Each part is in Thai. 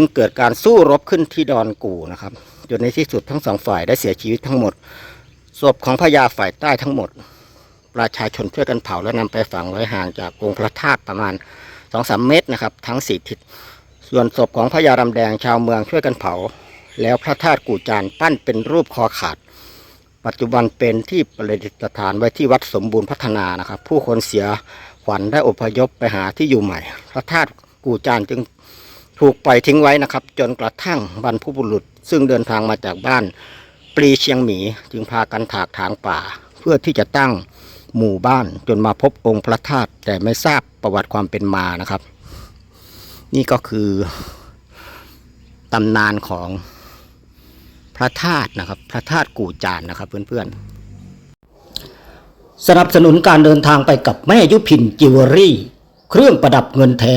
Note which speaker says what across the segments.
Speaker 1: จึงเกิดการสู้รบขึ้นที่ดอนกูนะครับจนในที่สุดทั้งสองฝ่ายได้เสียชีวิตทั้งหมดศพของพญาฝ่ายใต้ทั้งหมด ประชาชนช่วยกันเผาและนำไปฝังไว้ห่างจากองค์พระธาตุประมาณสองสามเมตรนะครับ ทั้งสี่ทิศส่วนศพของพญารำแดงชาวเมืองช่วยกันเผา แล้วพระธาตุกู่จานปั้นเป็นรูปคอขาด ปัจจุบันเป็นที่ประดิษฐานไว้ที่วัดสมบูรณ์พัฒนานะครับ ผู้คนเสียขวัญได้อพยพไปหาที่อยู่ใหม่ พระธาตุกู่จานจึง ถูกปล่อยทิ้งไว้นะครับ จนกระทั่งบรรพบุรุษ ซึ่งเดินทางมาจากบ้านปรีเชียงหมี จึงพากันถากถางป่า เพื่อที่จะตั้งหมู่บ้านจนมาพบองค์พระธาตุแต่ไม่ทราบประวัติความเป็นมานะครับ นี่ก็คือตำนานของพระธาตุนะครับ พระธาตุกู่จานนะครับเพื่อนๆสนับสนุนการเดินทางไปกับแม่ยุพินจิวเวลรี่ เครื่องประดับเงินแท้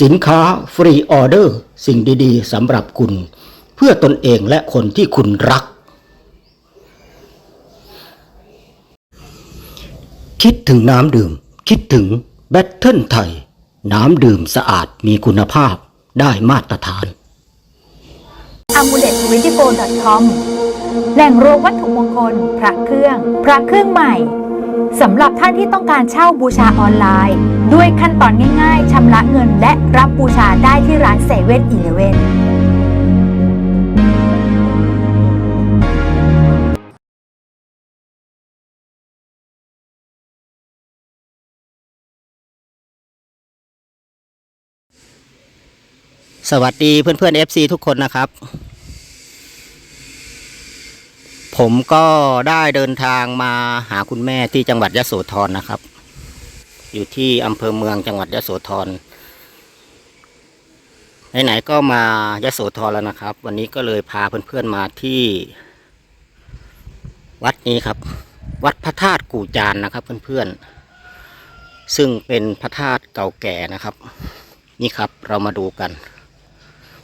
Speaker 1: สินค้าฟรีออเดอร์ สิ่งดีๆสำหรับคุณ เพื่อตนเองและคนที่คุณรัก คิดถึงน้ำดื่ม คิดถึงแบตเทิลไทย น้ำดื่มสะอาดมีคุณภาพได้มาตรฐาน
Speaker 2: a m u l e t 2 4 com แหล่งรวมวัตถุมงคล พระเครื่อง พระเครื่องใหม่ สำหรับท่านที่ต้องการเช่าบูชาออนไลน์ ด้วยขั้นตอนง่ายๆชำระเงินและรับบูชาได้ที่ร้านเซเว่นอีเลเวน
Speaker 1: สวัสดีเพื่อนๆ FC ทุกคนนะครับ ผมก็ได้เดินทางมาหาคุณแม่ที่จังหวัดยะโสธรนะครับ อยู่ที่อำเภอเมืองจังหวัดยะโสธรไหนๆก็มายะโสธรแล้วนะครับ วันนี้ก็เลยพาเพื่อนๆมาที่ วัดนี้ครับ วัดพระธาตุกู่จานนะครับ เพื่อนๆ ซึ่งเป็นพระธาตุเก่าแก่นะครับ นี่ครับเรามาดูกัน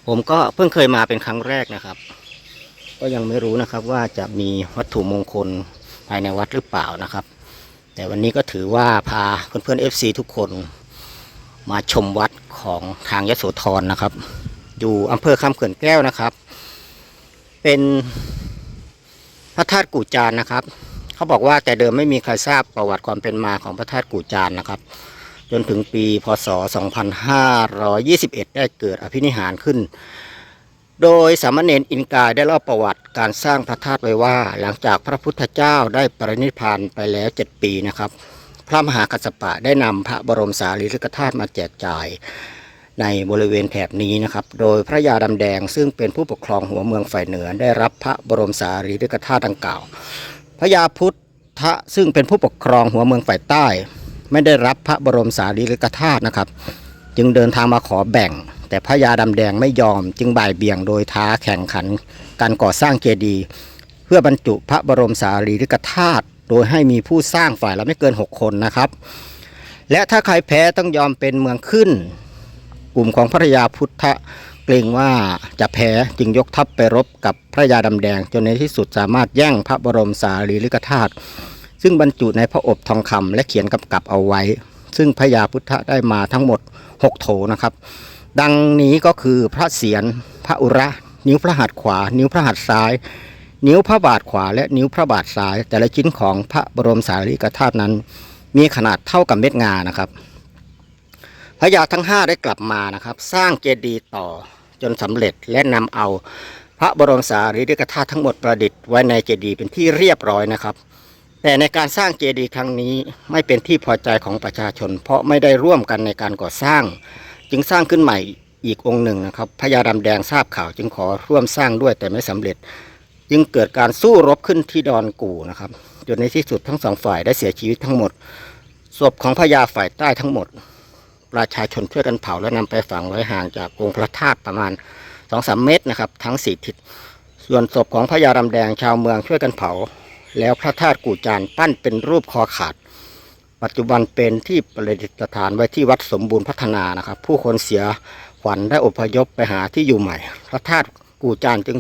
Speaker 1: ผมก็เพิ่งเคยมาเป็นครั้งแรกนะครับ ก็ยังไม่รู้นะครับว่าจะมีวัตถุมงคลภายในวัดหรือเปล่านะครับ แต่วันนี้ก็ถือว่าพาเพื่อนๆ FC ทุกคนมาชมวัดของทางยโสธรนะครับ อยู่อำเภอคำเขื่อนแก้วนะครับ เป็นพระธาตุกู่จานนะครับ เขาบอกว่าแต่เดิมไม่มีใครทราบประวัติความเป็นมาของพระธาตุกู่จานนะครับ จนถึงปีพศ 2521 ได้เกิดอภินิหารขึ้น โดยสามเณรอินกายได้เล่าประวัติการสร้างพระธาตุไว้ว่า หลังจากพระพุทธเจ้าได้ปรินิพานไปแล้ว7ปีนะครับ พระมหากัสสปะได้นำพระบรมสารีริกธาตุมาแจกจ่ายในบริเวณแถบนี้นะครับ โดยพระยาดำแดงซึ่งเป็นผู้ปกครองหัวเมืองฝ่ายเหนือได้รับพระบรมสารีริกธาตุดังกล่าว พระยาพุทธซึ่งเป็นผู้ปกครองหัวเมืองฝ่ายใต้ ไม่ได้รับพระบรมสารีริกธาตุนะครับ จึงเดินทางมาขอแบ่ง แต่พระยาดำแดงไม่ยอมจึงบ่ายเบี่ยงโดยท้าแข่งขันการก่อสร้างเจดีย์เพื่อบรรจุพระบรมสารีริกธาตุโดยให้มีผู้สร้างฝ่ายละไม่เกิน 6 คนนะครับ และถ้าใครแพ้ต้องยอมเป็นเมืองขึ้น กลุ่มของพระยาพุทธเกรงว่าจะแพ้จึงยกทัพไปรบกับพระยาดำแดง จนในที่สุดสามารถแย่งพระบรมสารีริกธาตุซึ่งบรรจุในพระอบทองคำและเขียนกำกับเอาไว้ ซึ่งพระยาพุทธได้มาทั้งหมด 6 โถนะครับ ดังนี้ก็คือพระเศียรพระอุระ นิ้วพระหัตถ์ขวา นิ้วพระหัตถ์ซ้าย นิ้วพระบาทขวา และนิ้วพระบาทซ้าย แต่ละชิ้นของพระบรมสารีริกธาตุนั้น มีขนาดเท่ากับเม็ดงานะครับพระยาทั้ง 5 ได้กลับมานะครับ สร้างเจดีย์ต่อจนสำเร็จและนำเอาพระบรมสารีริกธาตุทั้งหมดประดิษฐ์ไว้ในเจดีย์เป็นที่เรียบร้อยนะครับ แต่ในการสร้างเจดีย์ครั้งนี้ไม่เป็นที่พอใจของประชาชน เพราะไม่ได้ร่วมกันในการก่อสร้าง จึงสร้างขึ้นใหม่อีกองค์หนึ่งนะครับพญาดำแดงทราบข่าว จึงขอร่วมสร้างด้วยแต่ไม่สำเร็จ จึงเกิดการสู้รบขึ้นที่ดอนกู่นะครับจนในที่สุดทั้งสองฝ่ายได้เสียชีวิตทั้งหมดศพของพญาฝ่ายใต้ทั้งหมด ประชาชนช่วยกันเผาและนำไปฝังไว้ห่างจากองค์พระธาตุประมาณสองสามเมตรนะครับ ทั้งสี่ทิศส่วนศพของพญารำแดงชาวเมืองช่วยกันเผา แล้วพระธาตุกู่จานปั้นเป็นรูปคอขาด ปัจจุบันเป็นที่ประดิษฐานไว้ที่วัดสมบูรณ์พัฒนานะครับ ผู้คนเสียขวัญได้อพยพไปหาที่อยู่ใหม่ พระธาตุกู่จานจึง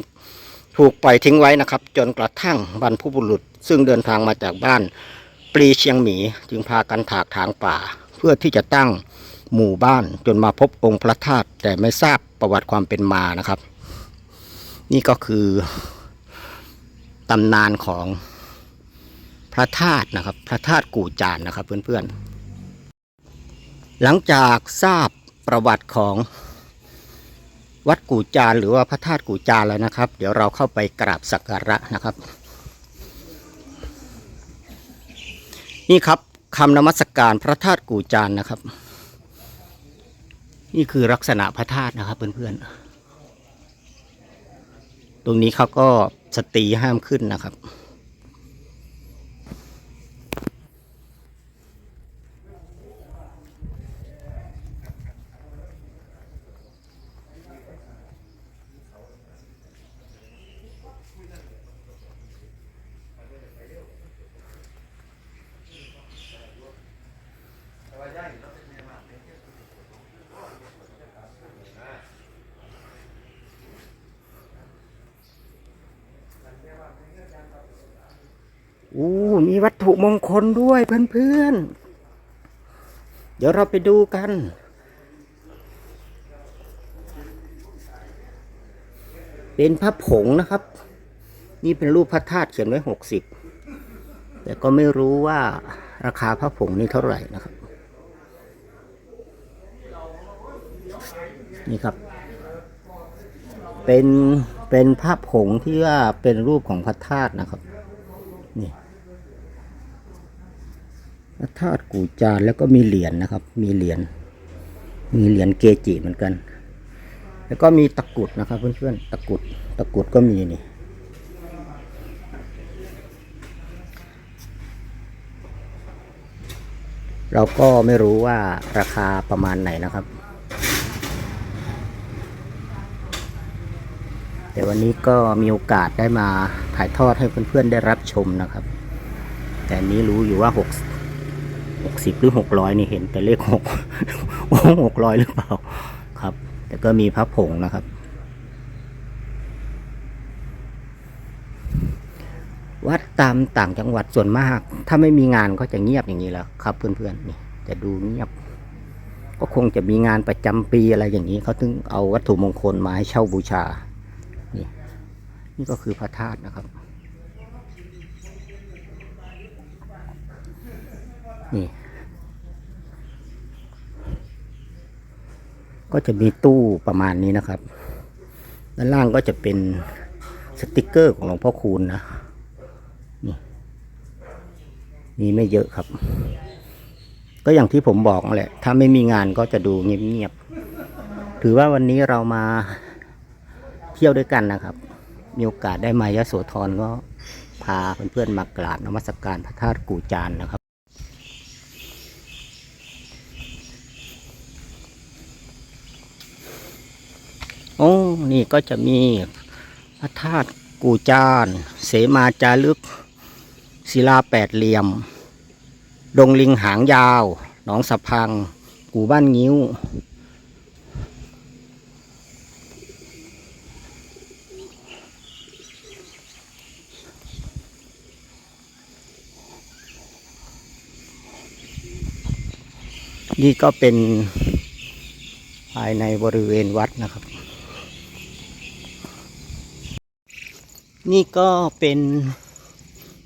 Speaker 1: ถูกปล่อยทิ้งไว้นะครับ จนกระทั่งบรรพบุรุษ ซึ่งเดินทางมาจากบ้านปรีเชียงหมีจึงพากันถากถางป่า เพื่อที่จะตั้งหมู่บ้านจนมาพบองค์พระธาตุแต่ไม่ทราบประวัติความเป็นมานะครับ นี่ก็คือตำนานของ พระธาตุนะครับ พระธาตุกู่จานนะครับ เพื่อนๆ หลังจากทราบประวัติของวัดกู่จานหรือว่าพระธาตุกู่จานแล้วนะครับ เดี๋ยวเราเข้าไปกราบสักการะนะครับ นี่ครับคำนมัสการพระธาตุกู่จานนะครับ นี่คือลักษณะพระธาตุนะครับ เพื่อนๆ ตรงนี้เขาก็สตรีห้ามขึ้นนะครับ อู้มีวัตถุมงคลด้วยเพื่อนๆ เดี๋ยวเราไปดูกัน เป็นพระผงนะครับ นี่เป็นรูปพระธาตุเขียนไว้หกสิบแต่ก็ไม่รู้ว่าราคาพระผงนี่เท่าไหร่นะครับ นี่ครับ เป็นเป็นภาพผงที่ว่าเป็นรูปของพระธาตุนะครับ นี่พ ระธาตุกูจานแล้วก็มีเหรียญนะครับ มีเหรียญมีเหรียญเกจิเหมือนกัน แล้วก็มีตะกุดนะครับเพื่อนๆตะกุดตะกุดก็มีนี่เราก็ไม่รู้ว่าราคาประมาณไหนนะครับ แต่วันนี้ก็มีโอกาสได้มาถ่ายทอดให้เพื่อนๆได้รับชมนะครับ แต่นนี้รู้อยู่ว่าหก หกสิบหรือหกร้อยนี่เห็นแต่เลขหกหกร้อยหรือเปล่าครับ แต่ก็มีพระผงนะครับ วัดตามต่างจังหวัดส่วนมาก ถ้าไม่มีงานก็จะเงียบอย่างนี้แล้วครับ เพื่อนๆนี่จะดูเงียบ ก็คงจะมีงานประจำปีอะไรอย่างนี้เขาถึงเอาวัตถุมงคลมาให้เช่าบูชานี่นี่ก็คือพระธาตุนะครับ นี่ ก็จะมีตู้ประมาณนี้นะครับ ด้านล่างก็จะเป็นสติกเกอร์ของหลวงพ่อคูณนะนี่มีไม่เยอะครับ ก็อย่างที่ผมบอกนั่นแหละ ถ้าไม่มีงานก็จะดูเงียบๆ ถือว่าวันนี้เรามาเที่ยวด้วยกันนะครับ มีโอกาสได้มายะโสธรก็พาเพื่อนๆมากราบนมัสการพระธาตุกูจานนะครับ อ้นี่ก็จะมีพระธาตุกูจานเสมาจารึก ศิลาแปดเหลี่ยม ดงลิงหางยาว หนองสะพัง กูบ้านงิ้ว นี่ก็เป็นภายในบริเวณวัดนะครับ นี่ก็เป็น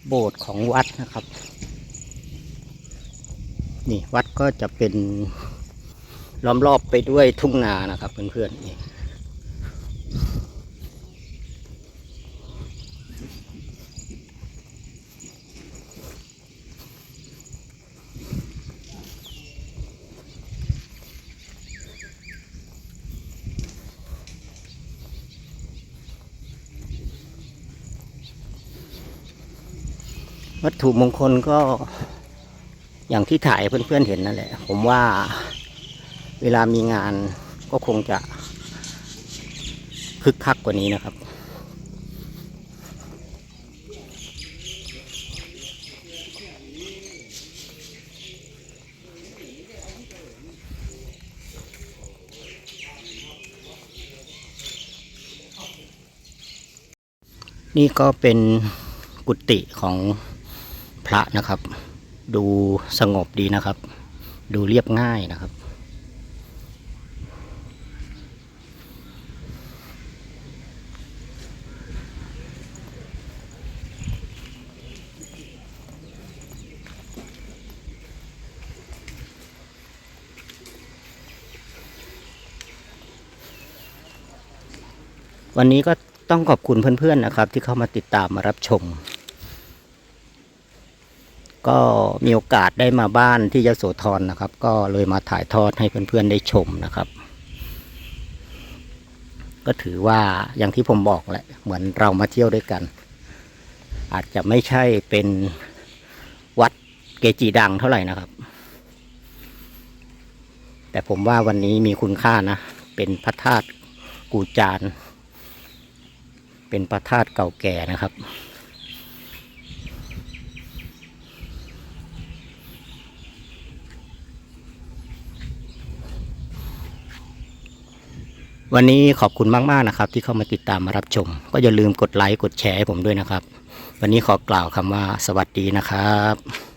Speaker 1: โบสถ์ของวัดนะครับ นี่วัดก็จะเป็นล้อมรอบไปด้วยทุ่งนานะครับเพื่อนๆนี่ วัตถุมงคลก็อย่างที่ถ่ายเพื่อนๆเห็นนั่นแหละ ผมว่าเวลามีงานก็คงจะคึกคักกว่านี้นะครับ นี่ก็เป็นกุฏิของ พระนะครับ ดูสงบดีนะครับ ดูเรียบง่ายนะครับ วันนี้ก็ต้องขอบคุณเพื่อนๆนะครับ ที่เข้ามาติดตามมารับชม ก็มีโอกาสได้มาบ้านที่ยโสธรนะครับ ก็เลยมาถ่ายทอดให้เพื่อนๆได้ชมนะครับ ก็ถือว่าอย่างที่ผมบอกแหละเหมือนเรามาเที่ยวด้วยกัน อาจจะไม่ใช่เป็นวัดเกจิดังเท่าไหร่นะครับ แต่ผมว่าวันนี้มีคุณค่านะ เป็นพระธาตุกูจาน เป็นพระธาตุเก่าแก่นะครับ วันนี้ขอบคุณมากๆนะครับ ที่เข้ามาติดตามมารับชม ก็อย่าลืมกดไลค์กดแชร์ให้ผมด้วยนะครับ วันนี้ขอกล่าวคำว่าสวัสดีนะครับ